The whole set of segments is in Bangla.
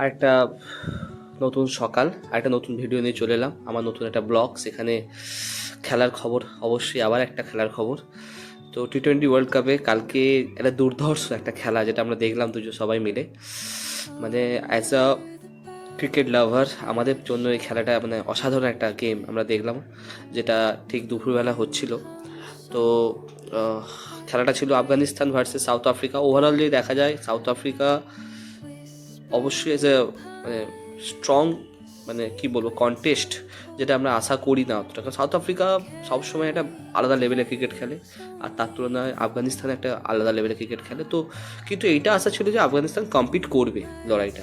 আর একটা নতুন সকাল আর একটা নতুন ভিডিও নিয়ে চলে এলাম। আমার নতুন একটা ব্লগ সেখানে খেলার খবর, অবশ্যই আবার একটা খেলার খবর। তো টি টোয়েন্টি ওয়ার্ল্ড কাপে কালকে একটা দুর্ধর্ষ একটা খেলা, যেটা আমরা দেখলাম দুজন সবাই মিলে। মানে অ্যাজ আ ক্রিকেট লাভার আমাদের জন্য এই খেলাটা মানে অসাধারণ একটা গেম আমরা দেখলাম, যেটা ঠিক দুপুরবেলা হচ্ছিল। তো খেলাটা ছিল Afghanistan versus South Africa overall যদি দেখা যায় সাউথ আফ্রিকা অবশ্যই এজ এ মানে স্ট্রং মানে কি বলব কন্টেস্ট যেটা আমরা আশা করি না অতটা। কারণ সাউথ আফ্রিকা সবসময় একটা আলাদা লেভেলে ক্রিকেট খেলে। আর তার তুলনায় আফগানিস্তান একটা আলাদা লেভেলে ক্রিকেট খেলে। তো, কিন্তু এইটা আশা ছিল যে আফগানিস্তান কম্পিট করবে লড়াইটা।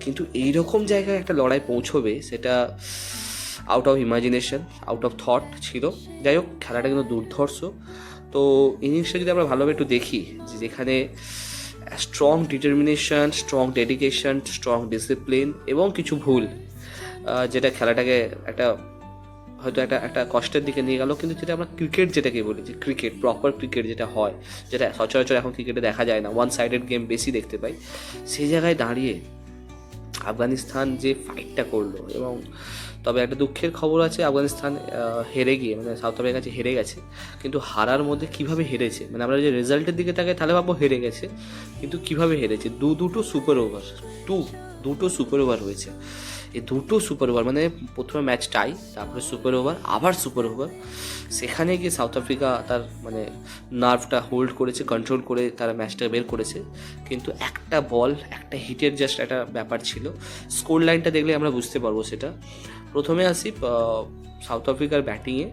কিন্তু এইরকম জায়গায় একটা লড়াই পৌঁছবে, সেটা out of imagination out of thought ছিল। যাই হোক, খেলাটা কিন্তু দুর্ধর্ষ। তো ইনিংসটা যদি আমরা ভালোভাবে একটু দেখি যেখানে strong determination strong dedication strong discipline এবং কিছু ভুল যেটা খেলাটাকে একটা, হয়তো একটা একটা কষ্টের দিকে নিয়ে গেল, কিন্তু যেটা আমরা ক্রিকেট যেটাকে বলি, যে ক্রিকেট প্রপার ক্রিকেট যেটা হয়, যেটা সচরাচর এখন ক্রিকেটে দেখা যায় না ওয়ান সাইডেড গেম বেশি দেখতে পাই, সেই জায়গায় দাঁড়িয়ে আফগানিস্তান যে ফাইটটা করল এবং তবে একটা দুঃখের খবর আছে, আফগানিস্তান হেরে গিয়ে মানে সাউথ আফ্রিকার কাছে হেরে গেছে। কিন্তু হারার মধ্যে কীভাবে হেরেছে? মানে আমরা যে রেজাল্টের দিকে তাকাই, তাহলে ভাববো হেরে গেছে। কিন্তু কীভাবে হেরেছে? দু, দুটো সুপার ওভার টু দুটো সুপার ওভার হয়েছে। এই দুটো সুপার ওভার মানে প্রথমে ম্যাচ টাই, তারপরে সুপার ওভার, আবার সুপার ওভার। সেখানে গিয়ে সাউথ আফ্রিকা তার মানে নার্ভটা হোল্ড করেছে কন্ট্রোল করে তারা ম্যাচটা বের করেছে। কিন্তু একটা বল একটা হিটের জাস্ট একটা ব্যাপার ছিল। স্কোর লাইনটা দেখলে আমরা বুঝতে পারব সেটা। প্রথমে আসি সাউথ আফ্রিকার ব্যাটিংয়ে।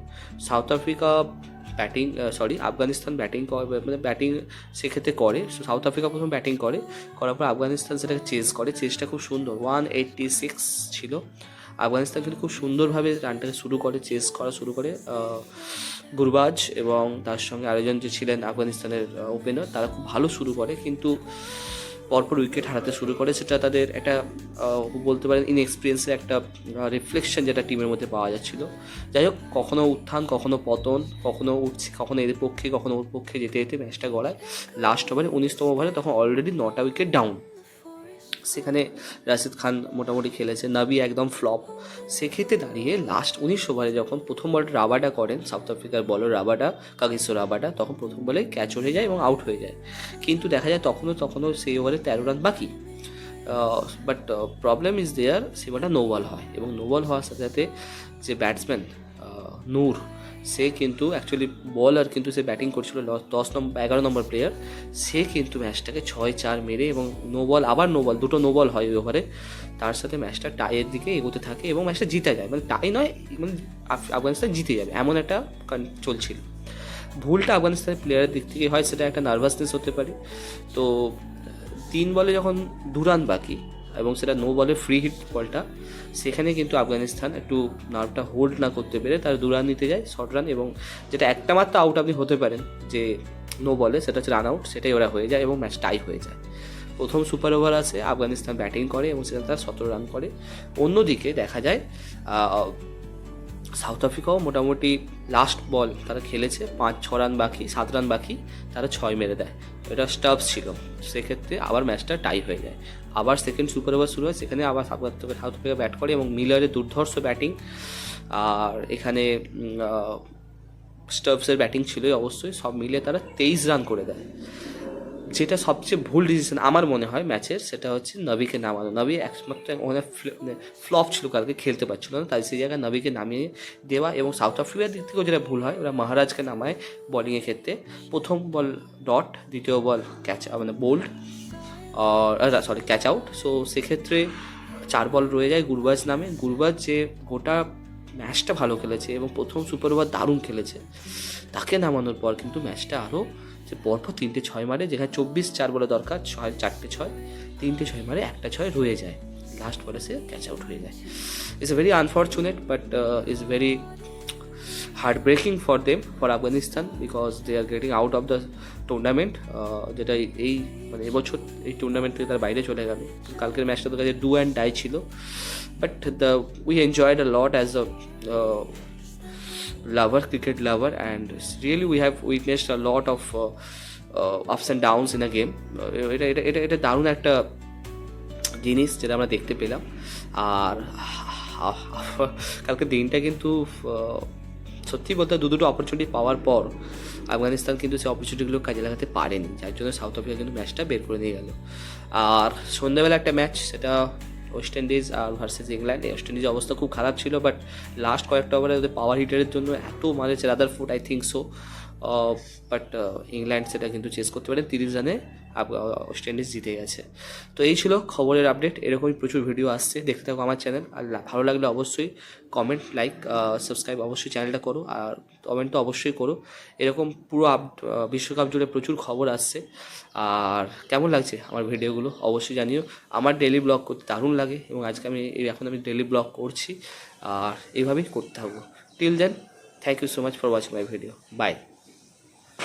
South Africa batting sorry Afghanistan batting মানে ব্যাটিং সেক্ষেত্রে করে। সাউথ আফ্রিকা প্রথম ব্যাটিং করে। করার পর আফগানিস্তান সেটাকে চেস করে। চেসটা খুব সুন্দর। ওয়ান এইটটি সিক্স ছিল। আফগানিস্তান কিন্তু খুব সুন্দরভাবে রানটাকে শুরু করে চেস করা শুরু করে গুরবাজ এবং তার সঙ্গে আরেকজন যে ছিলেন আফগানিস্তানের ওপেনার তারা খুব ভালো শুরু করে। কিন্তু পরপর উইকেট হারাতে শুরু করে, সেটা তাদের একটা বলতে পারেন ইনএক্সপিরিয়েন্সের একটা রিফ্লেকশন যেটা টিমের মধ্যে পাওয়া যাচ্ছিল। যাই হোক কখনও উত্থান, কখনো পতন কখনও উঠছে, কখনো এদের পক্ষে কখনও ওর পক্ষে যেতে যেতে ম্যাচটা গড়ায় লাস্ট ওভারে উনিশতম ওভারে তখন অলরেডি নটা উইকেট ডাউন সেখানে রাশিদ খান মোটামুটি খেলেছে, নাবি একদম ফ্লপ। সেক্ষেত্রে দাঁড়িয়ে লাস্ট উনিশ ওভারে যখন প্রথম বলটা রাবাডা করেন সাউথ আফ্রিকার বলার রাবাডা কাগিসো রাবাডা তখন প্রথম বলে ক্যাচ হয়ে যায় এবং আউট হয়ে যায়। কিন্তু দেখা যায় তখনও তখনও সেই ওভারে তেরো রান বাকি। বাট প্রবলেম ইজ দেয়ার সেবাটা নো বল হয় এবং নো বল হওয়ার সাথে সাথে যে ব্যাটসম্যান নূর সে কিন্তু অ্যাকচুয়ালি বলার কিন্তু সে ব্যাটিং করছিল দশ নম্বর এগারো নম্বর প্লেয়ার সে কিন্তু ম্যাচটাকে ছয় চার মেরে এবং নো বল আবার নো বল দুটো নো বল হয় ওই ওভারে তার সাথে ম্যাচটা টাইয়ের দিকে এগোতে থাকে এবং ম্যাচটা জিতে যায়। মানে টাই নয় মানে আফগানিস্তান জিতে যাবে, এমন একটা চলছিল। ভুলটা আফগানিস্তানের প্লেয়ারের দিক থেকে হয়, সেটা একটা নার্ভাসনেস হতে পারে। তো, তিন বলে যখন দুরান বাকি এবং সেটা নো বলে ফ্রি হিট বলটা সেখানে কিন্তু আফগানিস্তান একটু নার্ভটা হোল্ড না করতে পেরে তার দু রান নিতে যায় শর্ট রান এবং যেটা একটা মাত্র আউট আপনি হতে পারেন যে নো বলে সেটা হচ্ছে রান আউট সেটাই ওরা হয়ে যায় এবং ম্যাচ টাই হয়ে যায়। প্রথম সুপার ওভার আছে, আফগানিস্তান ব্যাটিং করে এবং সেখানে তারা সতেরো রান করে। অন্যদিকে দেখা যায় সাউথ আফ্রিকাও মোটামুটি লাস্ট বল তারা খেলেছে, পাঁচ, ছ রান বাকি, সাত রান বাকি, তারা ছয় মেরে দেয়। এটা স্টাফস ছিল। সেক্ষেত্রে আবার ম্যাচটা টাই হয়ে যায়। আবার সেকেন্ড সুপার ওভার শুরু হয়, সেখানে আবার south Africa south Africa bat করে এবং মিলারের দুর্ধর্ষ ব্যাটিং আর এখানে স্টাফসের ব্যাটিং ছিলই অবশ্যই, সব মিলে তারা তেইশ রান করে দেয়। যেটা সবচেয়ে ভুল ডিসিশন আমার মনে হয় ম্যাচের সেটা হচ্ছে নবীকে নামানো। নবী একমাত্র ওখানে ফ্লপ ছিল, কালকে খেলতে পারছিল না, তাই সেই জায়গায় নবীকে নামিয়ে দেওয়া এবং সাউথ আফ্রিকার দিক থেকেও যেটা ভুল হয়, ওরা মহারাজকে নামায় বলিংয়ের ক্ষেত্রে। প্রথম বল ডট দ্বিতীয় বল ক্যাচ মানে bowled sorry catch out so সেক্ষেত্রে চার বল রয়ে যায়, গুরবাজ নামে। গুরবাজ যে গোটা ম্যাচটা ভালো খেলেছে এবং প্রথম সুপার ওভার দারুণ খেলেছে, তাকে নামানোর পর কিন্তু ম্যাচটা আরও যে পরপর তিনটে ছয় মারে যেখানে চব্বিশ চার বলে দরকার ছয় চারটে ছয় তিনটে ছয় মারে একটা ছয় রয়ে যায়। লাস্ট বলে সে ক্যাচ আউট হয়ে যায়। It's a very unfortunate but is very heartbreaking breaking for them for Afghanistan because are getting out of the tournament uh, যেটা এই- মানে এবছর এই টুর্নামেন্ট থেকে তার বাইরে চলে গেল। কালকের ম্যাচটা তো কাছে ডু অ্যান্ড ডাই ছিল। But the we enjoyed a lot as lover cricket lover and really we have witnessed a lot of and downs in a game. Uh, এটা এটা এটা এটা দারুণ একটা জিনিস যেটা আমরা দেখতে পেলাম। আর কালকে দিনটা কিন্তু সত্যি বলতে দু দুটো অপরচুনিটি পাওয়ার পর আফগানিস্তান কিন্তু সেই অপরচুনিটিগুলো কাজে লাগাতে পারেনি। যার জন্য সাউথ আফ্রিকা কিন্তু ম্যাচটা বের করে নিয়ে গেল। আর সন্ধ্যাবেলা একটা ম্যাচ সেটা ওয়েস্ট ইন্ডিজ আর ভার্সেস ইংল্যান্ড ওয়েস্ট ইন্ডিজের অবস্থা খুব খারাপ ছিল বাট লাস্ট কয়েকটা ওভারে ওদের পাওয়ার হিটারের জন্য এত মারেছে rather foot I think so but England সেটা কিন্তু চেস করতে পারে তিরিশ রানে ওয়েস্ট ইন্ডিজ জিতে গেছে। তো এই ছিল খবরের আপডেট এরকমই প্রচুর ভিডিও আসছে। দেখতে থাকো আমার চ্যানেল আর ভালো লাগলে অবশ্যই কমেন্ট লাইক সাবস্ক্রাইব অবশ্যই চ্যানেলটা করো। আর কমেন্ট তো অবশ্যই করো। এরকম পুরো আপ বিশ্বকাপ জুড়ে প্রচুর খবর আসছে। আর কেমন লাগছে আমার ভিডিওগুলো অবশ্যই জানিও। আমার ডেলি ব্লগ করতে দারুণ লাগে এবং আজকে আমি এখন আমি ডেলি ব্লগ করছি। আর এইভাবেই করতে থাকব। Till then thank you so much for watching my video bye